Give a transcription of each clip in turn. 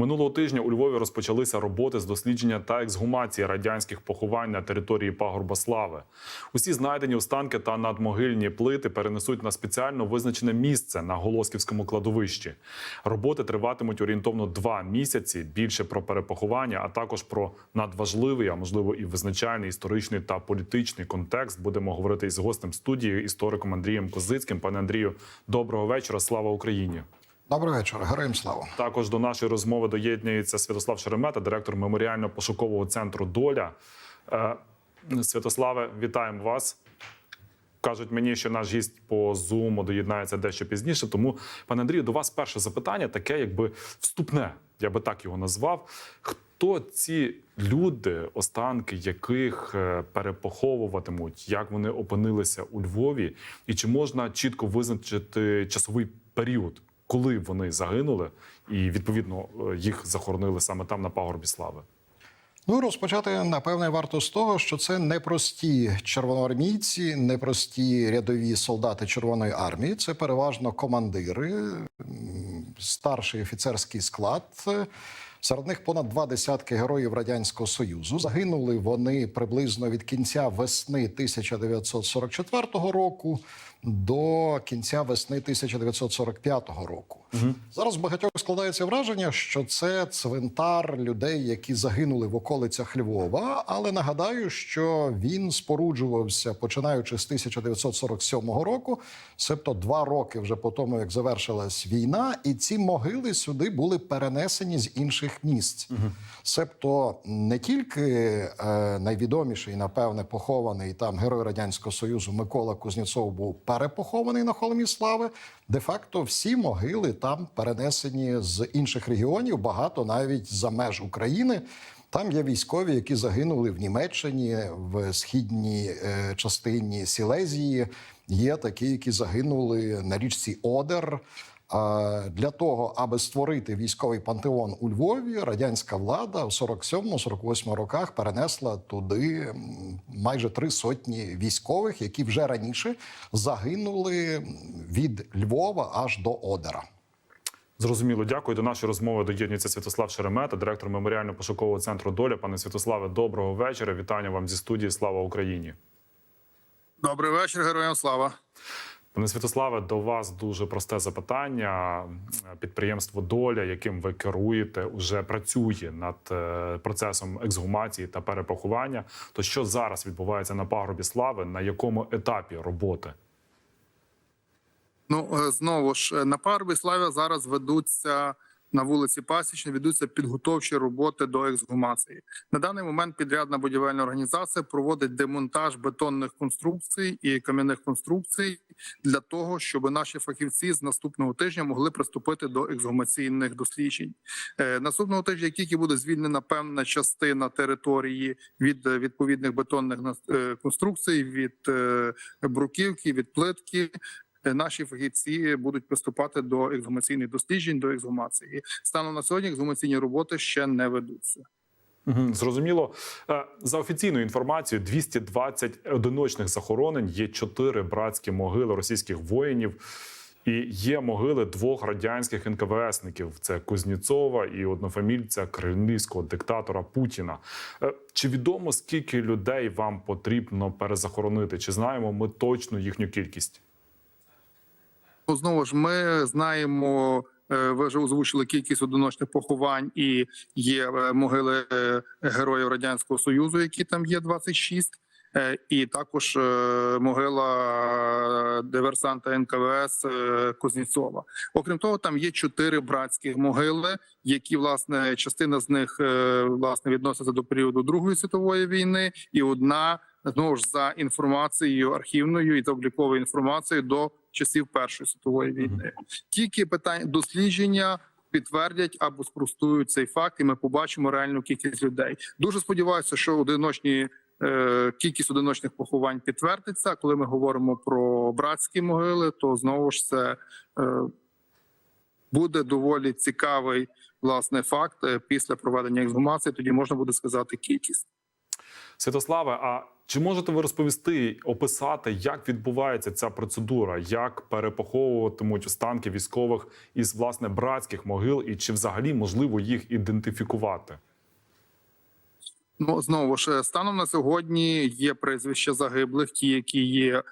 Минулого тижня у Львові розпочалися роботи з дослідження та ексгумації радянських поховань на території пагорба Слави. Усі знайдені останки та надмогильні плити перенесуть на спеціально визначене місце на Голосківському кладовищі. Роботи триватимуть орієнтовно два місяці. Більше про перепоховання, а також про надважливий, а можливо і визначальний історичний та політичний контекст. Будемо говорити із гостем студії, істориком Андрієм Козицьким. Пане Андрію, доброго вечора. Слава Україні! Добрий вечір, героям слава. Також до нашої розмови доєднується Святослав Шеремета, директор меморіально-пошукового центру Доля. Е, Святославе, вітаємо вас. Кажуть мені, що наш гість по Zoom доєднається дещо пізніше. Тому, пане Андрію, до вас перше запитання, таке, якби вступне, я би так його назвав. Хто ці люди, останки яких е, перепоховуватимуть, як вони опинилися у Львові, і чи можна чітко визначити часовий період, коли вони загинули, і відповідно е, їх захоронили саме там на пагорбі слави? Ну розпочати напевне варто з того, що це непрості червоноармійці, непрості рядові солдати Червоної армії. Це переважно командири, старший офіцерський склад. Серед них понад два десятки героїв радянського союзу. Загинули вони приблизно від кінця весни 1944 року до кінця весни 1945 року. Зараз багатьох складається враження, що це цвинтар людей, які загинули в околицях Львова. Але нагадаю, що він споруджувався починаючи з 1947 року, себто два роки вже по тому, як завершилась війна, і ці могили сюди були перенесені з інших місць. Себто не тільки е, найвідоміший, напевне, похований там герой радянського союзу Микола Кузнєцов був перепохований на холмі слави. Де-факто всі могили там перенесені з інших регіонів, багато навіть за меж України. Там є військові, які загинули в Німеччині, в східній е, частині Сілезії. Є такі, які загинули на річці Одер. Для того, аби створити військовий пантеон у Львові, радянська влада в 47-48 роках перенесла туди майже три сотні військових, які вже раніше загинули від Львова аж до Одера. Зрозуміло, дякую. До нашої розмови доєднується Святослав Шеремета, директор меморіально-пошукового центру Доля. Пане Святославе, доброго вечора. Вітання вам зі студії. Слава Україні. Добрий вечір, героям слава. Пане Святославе, до вас дуже просте запитання. Підприємство Доля, яким ви керуєте, вже працює над е, процесом ексгумації та перепоховання. То що зараз відбувається на пагорбі слави? На якому етапі роботи? Ну е, знову ж е, на пагорбі слави зараз ведуться на вулиці Пасічні, ведуться підготовчі роботи до ексгумації. На даний момент підрядна будівельна організація проводить демонтаж бетонних конструкцій і кам'яних конструкцій для того, щоб наші фахівці з наступного тижня могли приступити до ексгумаційних досліджень. Е, Наступного тижня, як тільки буде звільнена певна частина території від е, відповідних бетонних е, конструкцій, від бруківки, від плитки. Е, Наші фахівці будуть приступати до ексгумаційних досліджень, до ексгумації. Станом на сьогодні ексгумаційні роботи ще не ведуться. Зрозуміло. Е, За офіційною інформацією, 220 одиночних захоронень є чотири братські могили російських воїнів. І є могили двох радянських НКВСників: це Кузнєцова і однофамільця кремлівського диктатора Путіна. Е, Чи відомо скільки людей вам потрібно перезахоронити? Чи знаємо ми точно їхню кількість? Ну, знову ж ми знаємо. е, Ви вже озвучили кількість одиночних поховань, і є е, могили е, героїв радянського союзу, які там є 26, е, і також могила диверсанта НКВС Кузнєцова. Окрім того, там є чотири братські могили, які власне частина з них власне відноситься до періоду Другої світової війни, і одна знову ж за інформацією архівною і та обліковою інформацією до часів Першої світової війни. Тільки питання дослідження підтвердять або спростують цей факт, і ми побачимо реальну кількість людей. Дуже сподіваюся, що одиночні. е, Кількість одиночних поховань підтвердиться. Коли ми говоримо про братські могили, то знову ж це е, буде доволі цікавий власне факт е, після проведення ексгумації. Тоді можна буде сказати кількість. Святославе, а чи можете ви розповісти, описати, як відбувається ця процедура, як перепоховуватимуть останки військових із власне братських могил, і чи взагалі можливо їх ідентифікувати? Ну знову ж станом на сьогодні є прізвища загиблих, ті, які є е,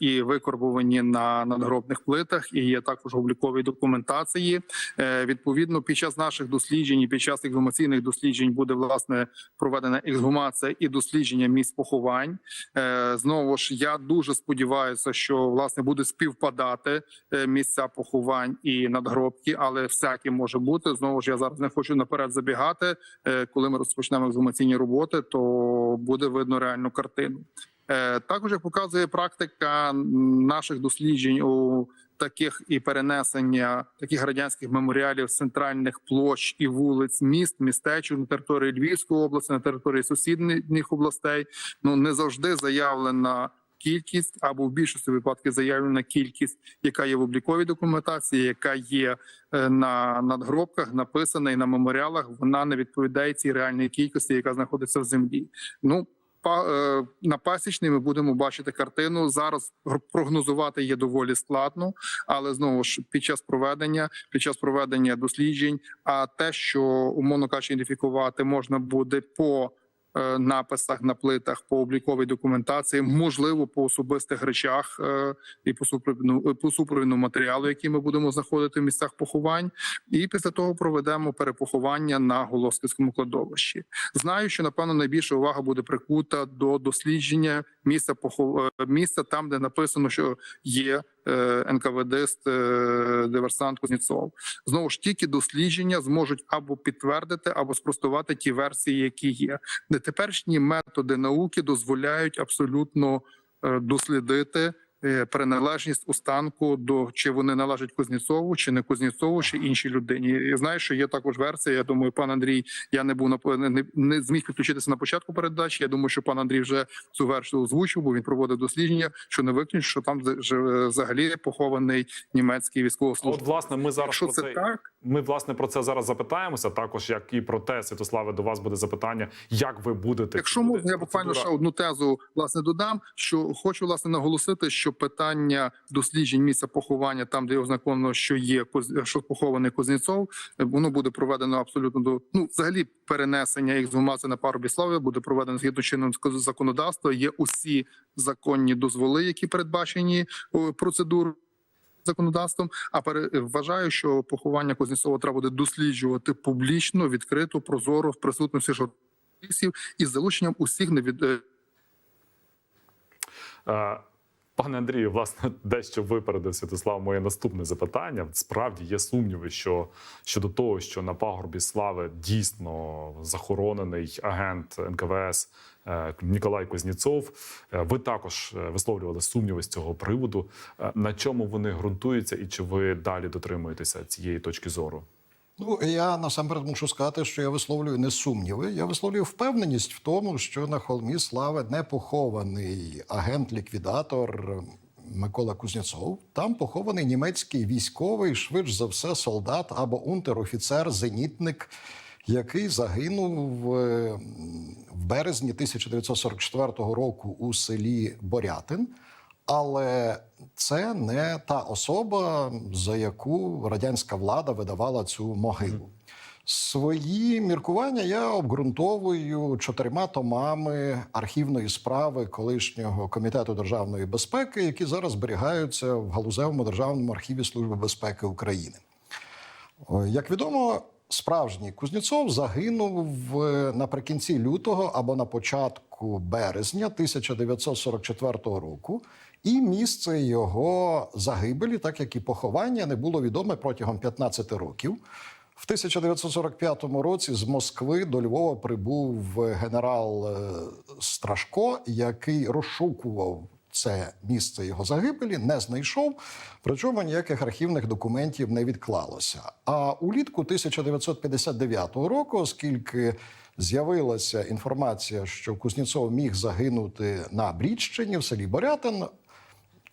і викорбовані на надгробних плитах, і є також в обліковій документації. Е, Відповідно, під час наших досліджень, і під час ексгумаційних досліджень буде власне проведена ексгумація і дослідження місць поховань. Е, Знову ж я дуже сподіваюся, що власне буде співпадати е, місця поховань і надгробки, але всяке може бути. Знову ж я зараз не хочу наперед забігати. Е, Коли ми розпочнемо ексгумаційні роботи, то буде видно реальну картину. Е, Також як показує практика наших досліджень у таких і перенесення таких радянських меморіалів з центральних площ і вулиць міст, містечок на території Львівської області, на території сусідніх областей. Ну не завжди заявлена кількість або в більшості випадків заявлена кількість, яка є в обліковій документації, яка є е, на надгробках, написана і на меморіалах. Вона не відповідає цій реальній кількості, яка знаходиться в землі. Ну на пасічний ми будемо бачити картину. Зараз прогнозувати є доволі складно, але знову ж під час проведення, під час проведення досліджень, а те, що умовно кажучи, ідентифікувати можна буде по е, написах на плитах, по обліковій документації, можливо, по особистих речах е, і по супровідну по супровідному матеріалу, який ми будемо знаходити в місцях поховань. І після того проведемо перепоховання на Голосківському кладовищі. Знаю, що напевно найбільша увага буде прикута до дослідження похов... е, там, де написано, що є е, НКВДист е, диверсант Кузнєцов. Знову ж тільки дослідження зможуть або підтвердити, або спростувати ті версії, які є. Теперішні методи науки дозволяють абсолютно дослідити. Е, Приналежність останку до чи вони належать Кузнєцову, чи не Кузнєцову, чи іншій людині. Я знаю, що є також версія. Я думаю, пан Андрій, я не був на не, не зміг підключитися на початку передачі. Я думаю, що пан Андрій вже цю версію озвучив, бо він проводив дослідження, що не виключно, що там ж- взагалі похований німецький А От власне ми зараз Якщо про це це так, ми власне про це зараз запитаємося. Також як і про те, Святославе, до вас буде запитання, як ви будете Якщо можна, я буквально ще одну тезу власне додам. Що хочу власне наголосити, що питання досліджень місця поховання, там де ознаковано, що є що похований Кузнєцов, е, воно буде проведено абсолютно до ну, взагалі перенесення ексгумації на парубі слави буде проведено згідно чинного законодавства. Є усі законні дозволи, які передбачені процедурою. Законодавством, а пере вважаю, що поховання Кузнєцова треба буде досліджувати публічно, відкрито, прозоро в присутності журналістів із залученням усіх невід... Пане Андрію, власне, дещо випередив Святослав моє наступне запитання. Справді є сумніви, що щодо того, що на пагорбі слави дійсно захоронений агент НКВС е, Ніколай Кузнєцов. Е, Ви також е, висловлювали сумніви з цього приводу. На чому вони ґрунтуються, і чи ви далі дотримуєтеся цієї точки зору? Ну, я насамперед мушу сказати, що я висловлюю не сумніви. Я висловлюю впевненість в тому, що на холмі слави не похований агент-ліквідатор Микола Кузнєцов. Там похований німецький військовий, швидш за все, солдат або унтер-офіцер, зенітник, який загинув е, в березні 1944 року у селі Борятин. Але це не та особа, за яку радянська влада видавала цю могилу. Свої міркування я обґрунтовую чотирма томами архівної справи колишнього комітету державної безпеки, які зараз зберігаються в галузевому державному архіві Служби безпеки України. Як відомо, справжній Кузнєцов загинув е, наприкінці лютого або на початку березня 1944 року, і місце його загибелі, так як і поховання, не було відоме протягом 15 років. В 1945 році з Москви до Львова прибув генерал е, Страшко, який розшукував це місце його загибелі, не знайшов. Причому ніяких архівних документів не відклалося. А улітку 1959 року, оскільки з'явилася інформація, що Кузнєцов міг загинути на Брідщині в селі Борятин,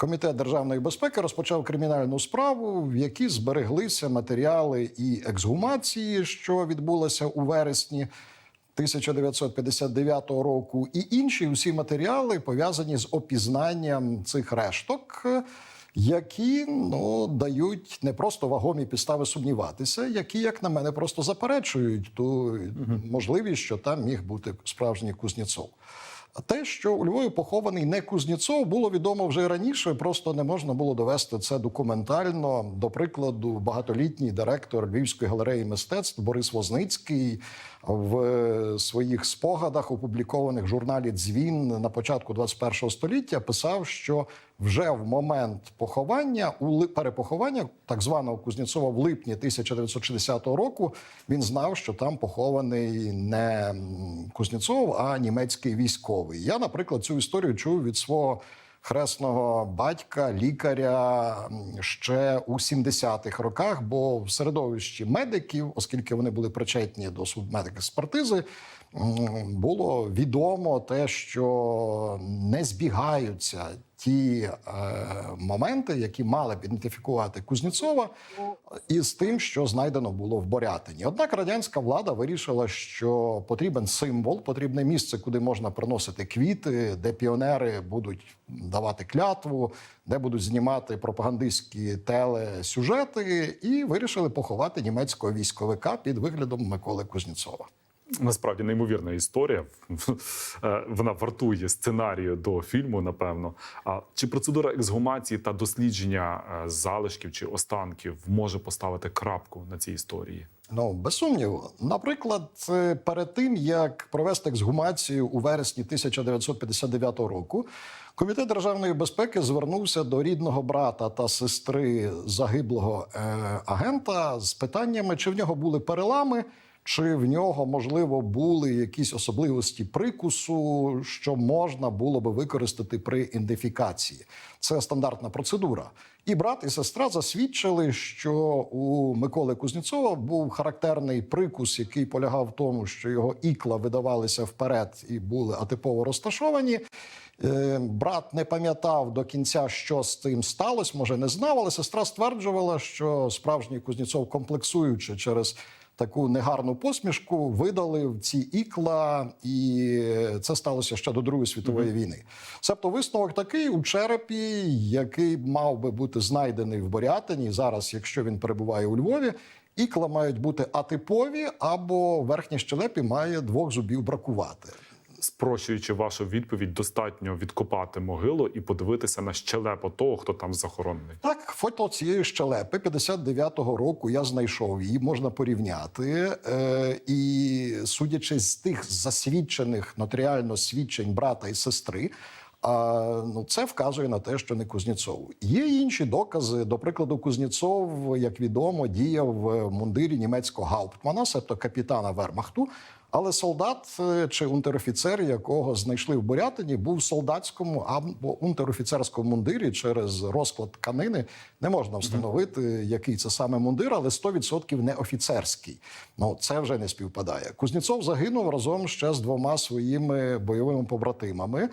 Комітет державної безпеки розпочав кримінальну справу, в якій збереглися матеріали і ексгумації, що відбулося у вересні 1959 року, і інші усі матеріали пов'язані з опізнанням цих решток, які ну дають не просто вагомі підстави сумніватися, які, як на мене, просто заперечують ту можливість, що там міг бути справжній Кузнєцов. А те, що у Львові похований не Кузнєцов, було відомо вже раніше. Просто не можна було довести це документально. До прикладу, багатолітній директор Львівської галереї мистецтв Борис Возницький в своїх спогадах, опублікованих в журналі Дзвін на початку 21-го століття, писав, що вже в момент поховання у перепоховання так званого Кузнєцова в липні 1960 року він знав, що там похований не Кузнєцов, а німецький військовий. Я, наприклад, цю історію чув від свого хресного батька, лікаря ще у 70-х роках, бо в середовищі медиків, оскільки вони були причетні до судмедекспертизи, було відомо те, що не збігаються ті е, моменти, які мали б ідентифікувати Кузнєцова, із тим, що знайдено було в Борятині. Однак радянська влада вирішила, що потрібен символ, потрібне місце, куди можна приносити квіти, де піонери будуть давати клятву, де будуть знімати пропагандистські телесюжети, і вирішили поховати німецького військовика під виглядом Миколи Кузнєцова. Насправді неймовірна історія. Е, Вона вартує сценарію до фільму, напевно. А чи процедура ексгумації та дослідження е, залишків чи останків може поставити крапку на цій історії? Ну, без сумніву. Наприклад, перед тим як провести ексгумацію у вересні 1959 року, комітет державної безпеки звернувся до рідного брата та сестри загиблого е, агента з питаннями, чи в нього були перелами. Чи в нього можливо були якісь особливості прикусу, що можна було би використати при ідентифікації? Це стандартна процедура. І брат і сестра засвідчили, що у Миколи Кузнєцова був характерний прикус, який полягав в тому, що його ікла видавалися вперед і були атипово розташовані. Е, Брат не пам'ятав до кінця, що з цим сталося, може не знав, але сестра стверджувала, що справжній Кузнєцов, комплексуючи через таку негарну посмішку, видали в ці ікла, і це сталося ще до Другої світової війни. Себто висновок такий у черепі, який мав би бути знайдений в Борятині. Зараз, якщо він перебуває у Львові, ікла мають бути атипові, або верхні верхній щелепі має двох зубів бракувати. Спрощуючи вашу відповідь, достатньо відкопати могилу і подивитися на щелепу того, хто там захоронений. Так, фото цієї щелепи 59-го року я знайшов її, можна порівняти. Е, і судячи з тих засвідчених нотаріально свідчень брата і сестри. А, ну, це вказує на те, що не Кузнєцов. Є інші докази. До прикладу, Кузнєцов, як відомо, діяв в мундирі німецького гауптмана, себто капітана Вермахту. Але солдат е, чи унтерофіцер, якого знайшли в Бурятині, був в солдатському або унтерофіцерському мундирі через розклад тканини. Не можна встановити, який це саме мундир, але 100% не офіцерський. Ну це вже не співпадає. Кузнєцов загинув разом ще з двома своїми бойовими побратимами.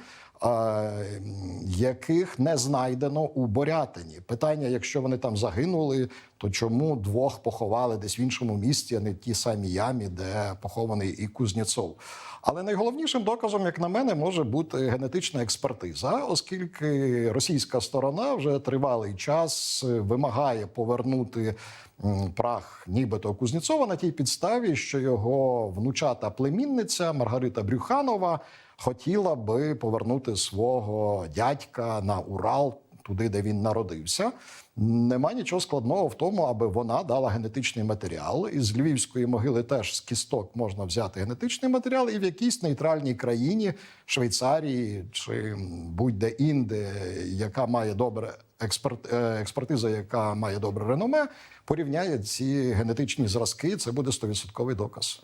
Яких не знайдено у Борятині. Питання: якщо вони там загинули, то чому двох поховали десь в іншому місті, а не в тій самій ямі, де похований і Кузнєцов? Але найголовнішим доказом, як на мене, може бути генетична експертиза, оскільки російська сторона вже тривалий час вимагає повернути прах нібито Кузнєцова на тій підставі, що його внучата племінниця Маргарита Брюханова хотіла би повернути свого дядька на Урал. Туди, де він народився, нема нічого складного в тому, аби вона дала генетичний матеріал. Із львівської могили теж з кісток можна взяти генетичний матеріал, і в якійсь нейтральній країні, Швейцарії чи будь-де інде, яка має добре експерт, е, експертиза, яка має добре реноме, порівняє ці генетичні зразки. Це буде 100% доказ.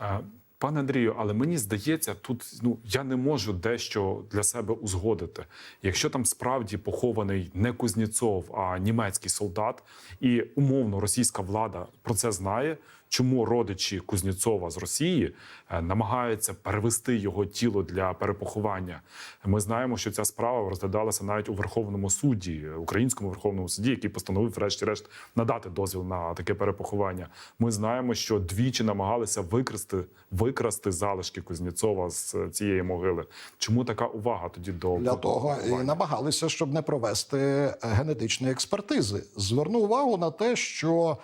Пане Андрію, але мені здається, тут ну я не можу дещо для себе узгодити. Якщо там справді похований не Кузнєцов, а німецький солдат, і умовно російська влада про це знає. Чому родичі Кузнєцова з Росії е, намагаються перевести його тіло для перепоховання. Ми знаємо, що ця справа розглядалася навіть у Верховному суді, українському Верховному суді, який постановив, врешті-решт, надати дозвіл на таке перепоховання. Ми знаємо, що двічі намагалися викрасти, викрасти залишки Кузнєцова з е, цієї могили. Чому така увага тоді до Для того і намагалися, щоб не провести е, генетичної експертизи. Зверну увагу на те, що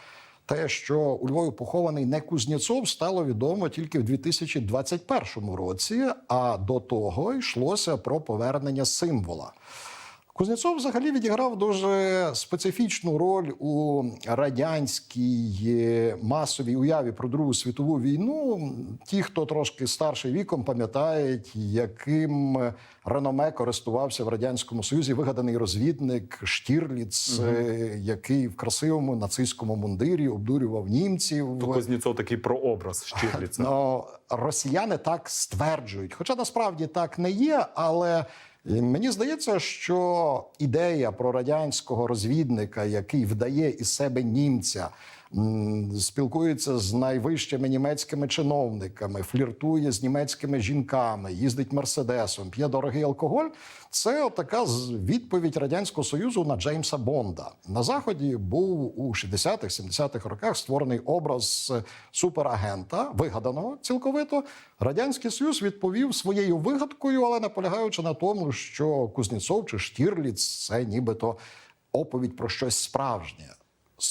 те, що у Львові похований не Кузнєцов, стало відомо тільки в 2021 році. А до того йшлося про повернення символа. Кузнєцов взагалі відіграв дуже специфічну роль у радянській е, масовій уяві про Другу світову війну. Ті, хто трошки старший віком, пам'ятають, яким реноме користувався в радянському союзі вигаданий розвідник Штірліц, е, який в красивому нацистському мундирі обдурював німців. То Кузнєцов такий прообраз Штірліца. Ну, росіяни так стверджують. Хоча насправді так не є, але е, мені здається, що ідея про радянського розвідника, який вдає із себе німця, спілкується з найвищими німецькими чиновниками, фліртує з німецькими жінками, їздить мерседесом, п'є дорогий алкоголь. Це така відповідь радянського союзу на Джеймса Бонда. На заході був у 60-х, 70-х роках створений образ суперагента, вигаданого цілковито. Радянський Союз відповів своєю вигадкою, але наполягаючи на тому, що Кузнєцов чи Штірліц це нібито оповідь про щось справжнє.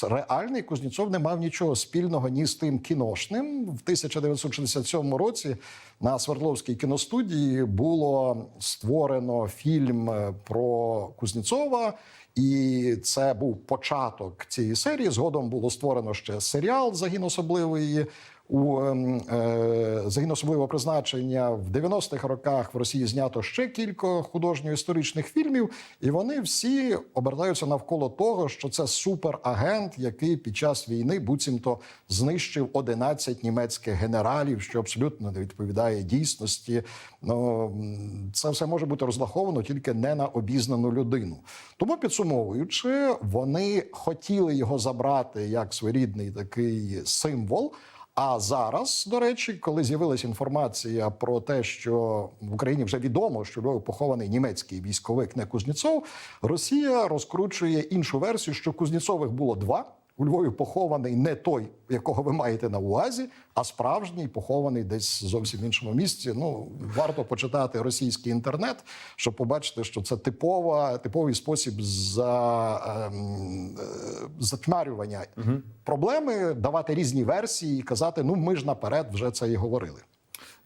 Реальний Кузнєцов не мав нічого спільного ні з тим кіношним. В 1967 році на Свердловській кіностудії було створено фільм е, про Кузнєцова. І це був початок цієї серії. Згодом було створено ще серіал Загін особливої у ем, е, загін особливого призначення в 90-х роках в Росії знято ще кілька художньо-історичних фільмів, і вони всі обертаються навколо того, що це суперагент, який під час війни буцімто знищив 11 німецьких генералів, що абсолютно не відповідає дійсності. Ну це все може бути розраховано тільки не на обізнану людину. Тому підсумовуючи, вони хотіли його забрати як своєрідний такий символ. А зараз, до речі, коли з'явилася інформація про те, що в Україні вже відомо, що Львові похований німецький військовик не Кузнєцов, Росія розкручує іншу версію, що Кузнєцових було два. У Львові похований не той, якого ви маєте на увазі, а справжній похований десь зовсім в іншому місці. Ну варто почитати російський інтернет, щоб побачити, що це типова, типовий спосіб за ем, е, затьмарювання проблеми, давати різні версії і казати: ну ми ж наперед вже це і говорили.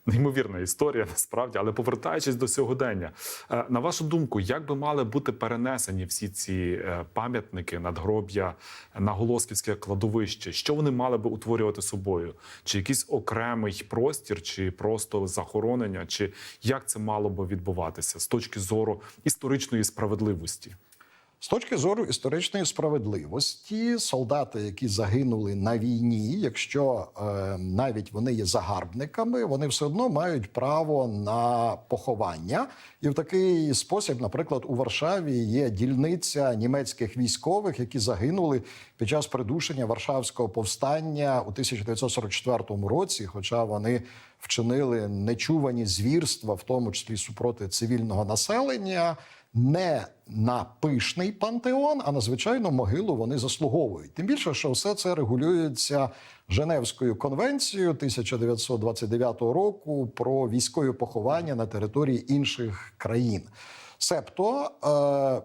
Неймовірна історія насправді, але повертаючись до сьогодення, е, на вашу думку, як би мали бути перенесені всі ці е, пам'ятники, надгроб'я на Голосківське кладовище? Що вони мали би утворювати собою? Чи якийсь окремий простір, чи просто захоронення, чи як це мало би відбуватися з точки зору історичної справедливості? З точки зору історичної справедливості, солдати, які загинули на війні, якщо е, навіть вони є загарбниками, вони все одно мають право на поховання. І в такий спосіб, наприклад, у Варшаві є дільниця німецьких військових, які загинули під час придушення Варшавського повстання у 1944 році, хоча вони вчинили нечувані звірства, в тому числі супроти цивільного населення не на пишний пантеон, а на звичайну могилу вони заслуговують. Тим більше, що все це регулюється Женевською конвенцією 1929 року про військові поховання на території інших країн. Себто е,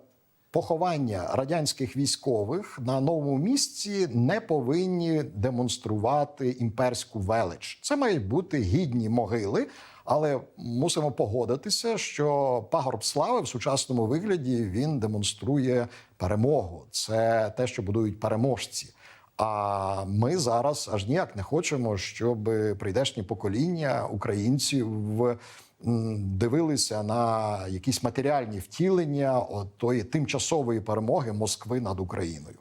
поховання радянських військових на новому місці не повинні демонструвати імперську велич. Це мають бути гідні могили. Але мусимо погодитися, що пагорб слави в сучасному вигляді він демонструє перемогу. Це те, що будують переможці. А ми зараз аж ніяк не хочемо, щоб прийдешні покоління українців дивилися на якісь матеріальні втілення от тої тимчасової перемоги Москви над Україною.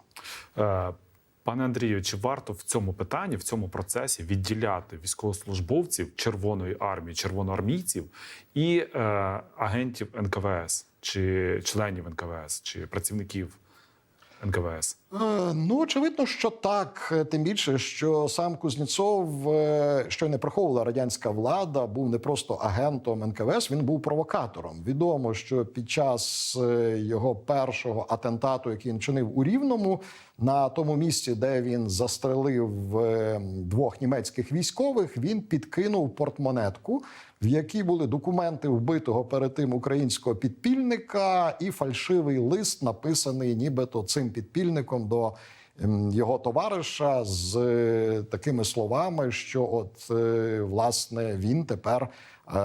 Пане Андрію, чи варто в цьому питанні, в цьому процесі відділяти військовослужбовців Червоної армії, червоноармійців і е, агентів НКВС, чи членів НКВС, чи працівників НКВС? Е, Ну, очевидно, що так. Е, Тим більше, що сам Кузнєцов, е, що не приховувала радянська влада, був не просто агентом НКВС, він був провокатором. Відомо, що під час його першого атентату, який він чинив у Рівному, на тому місці, де він застрелив двох німецьких військових, він підкинув портмонетку, в якій були документи вбитого перед тим українського підпільника і фальшивий лист, написаний нібито цим підпільником до ем, його товариша з е, такими словами, що от е, власне він тепер. е,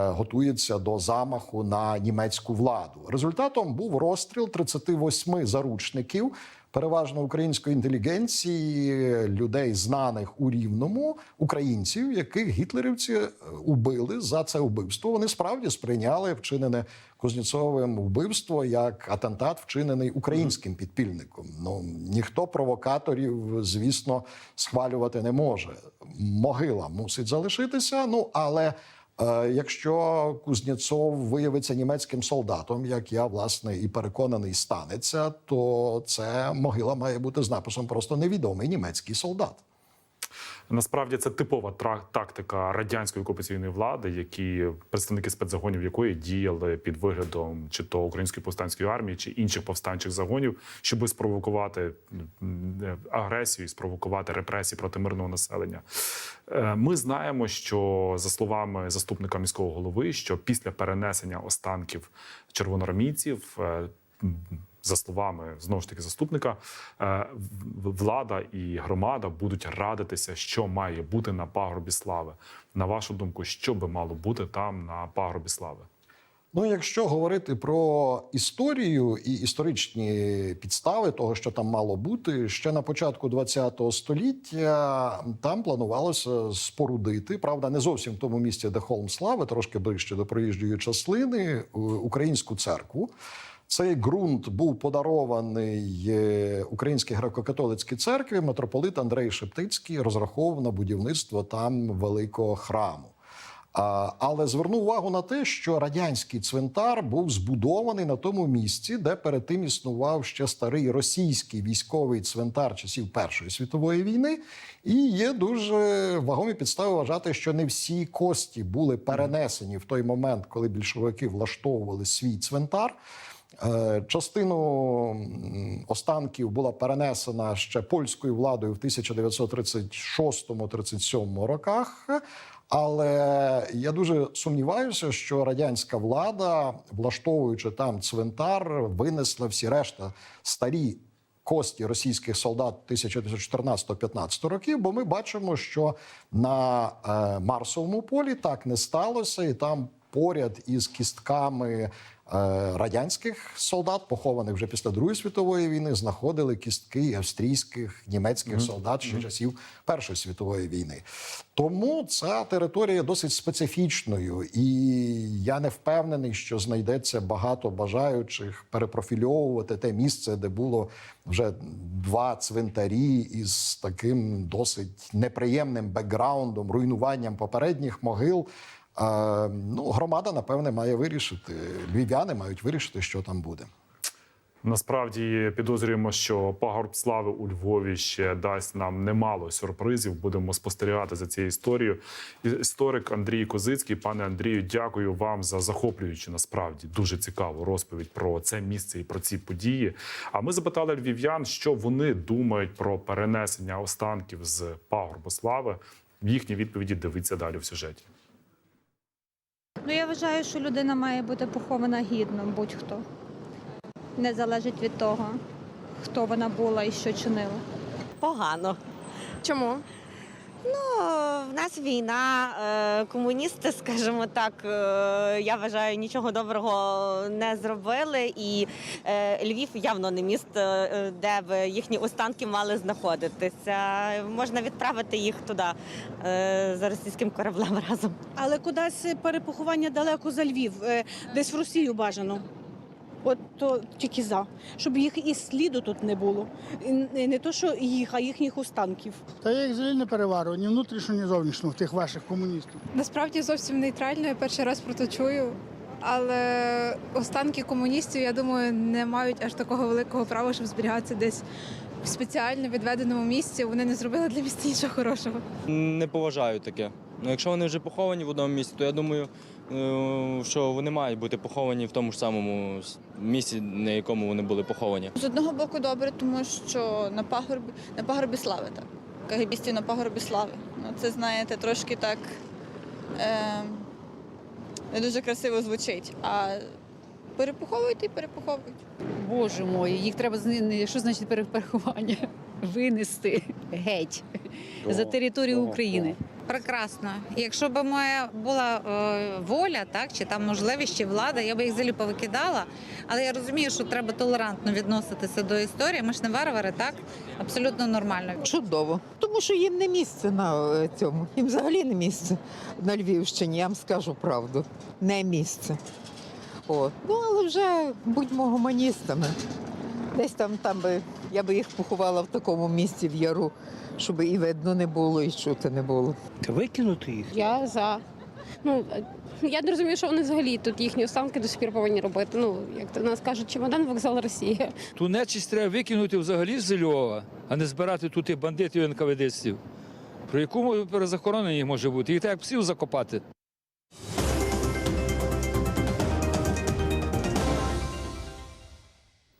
Готується до замаху на німецьку владу. Результатом був розстріл 38 заручників, переважно української інтелігенції, людей, знаних у рівному, українців, яких гітлерівці е, убили за це вбивство. Вони справді сприйняли вчинене Кузнєцовим вбивство як атентат, вчинений українським підпільником. Ну ніхто провокаторів, звісно, схвалювати не може. Могила мусить залишитися. Ну але. Е, Якщо Кузнєцов виявиться німецьким солдатом, як я власне і переконаний станеться, то це могила має бути з написом просто невідомий німецький солдат. Насправді це типова тактика радянської окупаційної влади, які представники спецзагонів якої діяли під виглядом чи то української повстанської армії, чи інших повстанчих загонів, щоб спровокувати е, агресію, і спровокувати репресії проти мирного населення. Е, Ми знаємо, що за словами заступника міського голови, що після перенесення останків червоноармійців. Е, За словами знову ж таки заступника, е, влада і громада будуть радитися, що має бути на пагорбі слави. На вашу думку, що би мало бути там на пагорбі слави? Ну, якщо говорити про історію і історичні підстави того, що там мало бути, ще на початку ХХ століття там планувалося спорудити, правда, не зовсім в тому місці, де холм слави, трошки ближче до проїжджої частини, українську церкву. Цей ґрунт був подарований е, Українській греко-католицькій церкві. Митрополит Андрей Шептицький розраховував на будівництво там великого храму. Але зверну увагу на те, що радянський цвинтар був збудований на тому місці, де перед тим існував ще старий російський військовий цвинтар часів Першої світової війни. І є дуже вагомі підстави вважати, що не всі кості були перенесені в той момент, коли більшовики влаштовували свій цвинтар. Е, Частину останків була перенесена ще польською владою в 1936-37 роках. Але я дуже сумніваюся, що радянська влада, влаштовуючи там цвинтар, винесла всі решта старі кості російських солдат 1914-15 років. Бо ми бачимо, що на е, Марсовому полі так не сталося, і там поряд із кістками радянських солдат, похованих вже після Другої світової війни, знаходили кістки австрійських німецьких солдат ще часів Першої світової війни. Тому ця територія досить специфічною, і я не впевнений, що знайдеться багато бажаючих перепрофільовувати те місце, де було вже два цвинтарі із таким досить неприємним бекграундом, руйнуванням попередніх могил. Ну, громада, напевне, має вирішити. Львів'яни мають вирішити, що там буде. Насправді підозрюємо, що пагорб слави у Львові ще дасть нам немало сюрпризів. Будемо спостерігати за цією історією. Історик Андрій Козицький, пане Андрію, дякую вам за захоплюючу насправді дуже цікаву розповідь про це місце і про ці події. А ми запитали львів'ян, що вони думають про перенесення останків з пагорбу слави. Їхні відповіді дивіться далі в сюжеті. Ну, я вважаю, що людина має бути похована гідно, будь-хто. Не залежить від того, хто вона була і що чинила. Погано. Чому? Ну, в нас війна, е, комуністи, скажімо так, е, я вважаю, нічого доброго не зробили. І е, Львів явно не місто, де б їхні останки мали знаходитися. Можна відправити їх туди за російським кораблем разом. Але кудись перепоховання далеко за Львів, десь в Росію бажано. От то тільки за, щоб їх і сліду тут не було. І не то, що їх, а їхніх останків. Та я їх взагалі не переварую, ні внутрішньо, ні зовнішньо, тих ваших комуністів. Насправді зовсім нейтрально. Я перший раз про це чую. але останки комуністів, я думаю, не мають аж такого великого права, щоб зберігатися десь в спеціально відведеному місці. Вони не зробили для міста нічого хорошого. Не поважаю таке. Ну, якщо вони вже поховані в одному місці, то я думаю, що вони мають бути поховані в тому ж самому місці, на якому вони були поховані. З одного боку добре, тому що на пагорбі, на пагорбі слави так. КГБістів на пагорбі слави. Ну, це, знаєте, трошки так е, не дуже красиво звучить. А перепоховують і перепоховують. Боже мой, їх треба що значить перепаркування? Винести геть за територію України. Прекрасно. Якщо б моя була е, воля, так чи там можливість чи влада, я би їх взагалі повикидала. Але я розумію, що треба толерантно відноситися до історії. Ми ж не варвари, так абсолютно нормально. Чудово, тому що їм не місце на е, цьому. Їм взагалі не місце на Львівщині, я вам скажу правду. Не місце. От. Ну, але вже будьмо гуманістами. Десь там, там би я би їх поховала в такому місці в яру, щоб і видно не було, і чути не було. Та Викинути їх. Я за. Ну, я не розумію, що вони взагалі тут їхні останки до сих пір повинні робити. Ну, як то нас кажуть, чемодан вокзал Росія. Ту нечисть треба викинути взагалі з Львова, а не збирати тут і бандитів і НКВДстів. Про яку перезахоронення їх може бути? Їх так як псів закопати.